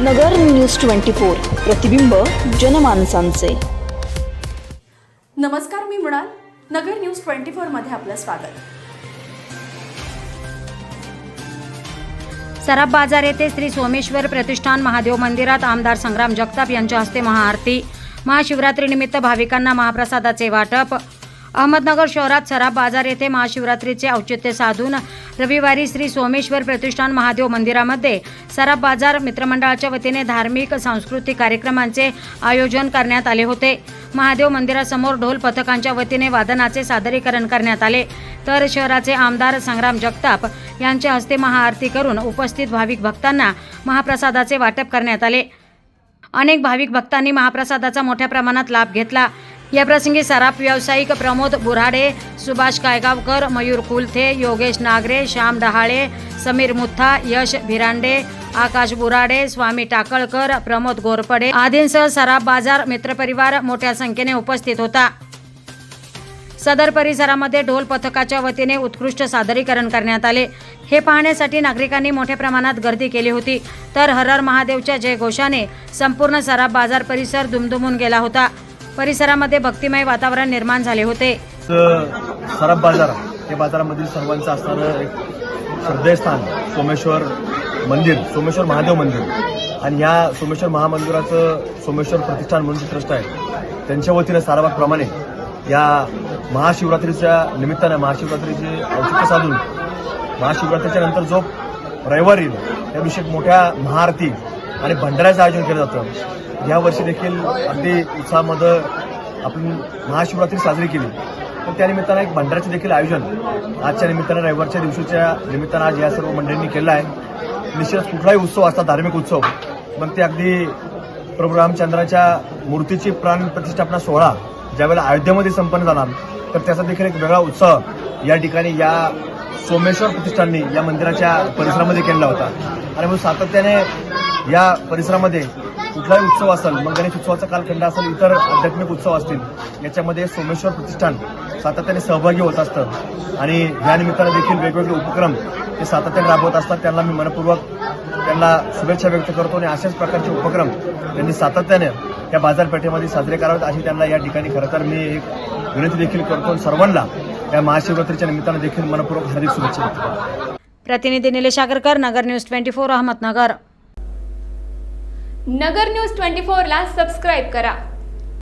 नगर news twenty four प्रतिबिंब जनमानसांचे. नमस्कार मी मृणाल. नगर न्यूज ट्वेंटी फोरमध्ये आपलं स्वागत. सराफ बाजार येथे श्री सोमेश्वर प्रतिष्ठान महादेव मंदिरात आमदार संग्राम जगताप यांच्या हस्ते महाआरती. महाशिवरात्रीनिमित्त भाविकांना महाप्रसादाचे वाटप. अहमदनगर शहरात सराफ बाजार येथे महाशिवरात्रीचे औचित्य साधून रविवारी श्री सोमेश्वर प्रतिष्ठान महादेव मंदिरामध्ये सराफ बाजार मित्रमंडळाच्या वतीने धार्मिक सांस्कृतिक कार्यक्रमांचे आयोजन करण्यात आले होते. महादेव मंदिरासमोर ढोल पथकांच्या वतीने वादनाचे सादरीकरण करण्यात आले. तर शहराचे आमदार संग्राम जगताप यांच्या हस्ते महाआरती करून उपस्थित भाविक भक्तांना महाप्रसादाचे वाटप करण्यात आले. अनेक भाविक भक्तांनी महाप्रसादाचा मोठ्या प्रमाणात लाभ घेतला. याप्रसंगी सराफ व्यावसायिक प्रमोद बुराडे सुभाष कायगावकर मयूर कुलथे योगेश नागरे श्याम डहाळे समीर मुथा यश भिरांडे आकाश बुराडे स्वामी टाकळकर प्रमोद गोरपडे आदींसह सराफ बाजार मित्रपरिवार मोठ्या संख्येने उपस्थित होता. सदर परिसरामध्ये ढोल पथकाच्या वतीने उत्कृष्ट सादरीकरण करण्यात आले. हे पाहण्यासाठी नागरिकांनी मोठ्या प्रमाणात गर्दी केली होती. तर हरर महादेवच्या जयघोषाने संपूर्ण सराफ बाजार परिसर दुमदुमून गेला होता. परिसरामध्ये भक्तिमय वातावरण निर्माण झाले होते. सराफ बाजार या बाजारामधील सर्वांचं असणारं एक श्रद्धेस्थान सोमेश्वर मंदिर सोमेश्वर महादेव मंदिर. आणि ह्या सोमेश्वर महामंदिराचं सोमेश्वर प्रतिष्ठान म्हणून ट्रस्ट आहे त्यांच्या वतीनं साराभागप्रमाणे या महाशिवरात्रीच्या निमित्तानं महाशिवरात्रीचे औचित्य साधून महाशिवरात्रीच्या नंतर जो रविवार येईल त्या दिवशी मोठ्या महाआरती आणि भंडाऱ्याचं आयोजन केलं जातं. या वर्षी देखील अगदी उत्साहामध्ये आपण महाशिवरात्री साजरी केली. तर त्यानिमित्तानं एक भंडाऱ्याचं देखील आयोजन आजच्या निमित्तानं रविवारच्या दिवशीच्या निमित्तानं आज या सर्व मंडळींनी केलं आहे. निश्चितच कुठलाही उत्सव असतात धार्मिक उत्सव मग ते अगदी प्रभू रामचंद्राच्या मूर्तीची प्राण प्रतिष्ठापना सोहळा ज्यावेळेला अयोध्येमध्ये संपन्न झाला तर त्याचा देखील एक वेगळा उत्सव या ठिकाणी या सोमेश्वर प्रतिष्ठाननी या मंदिराच्या परिसरामध्ये केलेला होता. आणि मग सातत्याने या परिसरामध्ये कुठलाही उत्सव असेल मग गणेश उत्सवाचा कालखंड असेल इतर आध्यात्मिक उत्सव असतील याच्यामध्ये सोमेश्वर प्रतिष्ठान सातत्याने सहभागी होत असतं. आणि या निमित्तानं देखील वेगवेगळे उपक्रम ते सातत्याने राबवत असतात. त्यांना मी मनपूर्वक त्यांना शुभेच्छा व्यक्त करतो आणि अशाच प्रकारचे उपक्रम त्यांनी सातत्याने या बाजारपेठेमध्ये साजरे करावेत. अशी त्यांना या ठिकाणी खरं तर मी एक विनंती देखील करतो. सर्वांना या महाशिवरात्रीच्या निमित्तानं देखील मनपूर्वक हार्दिक शुभेच्छा व्यक्त प्रतिनिधी Nilesh Agarkar Nagar news twenty four Ahmednagar. Nagar news twenty फोरला सबस्क्राईब करा.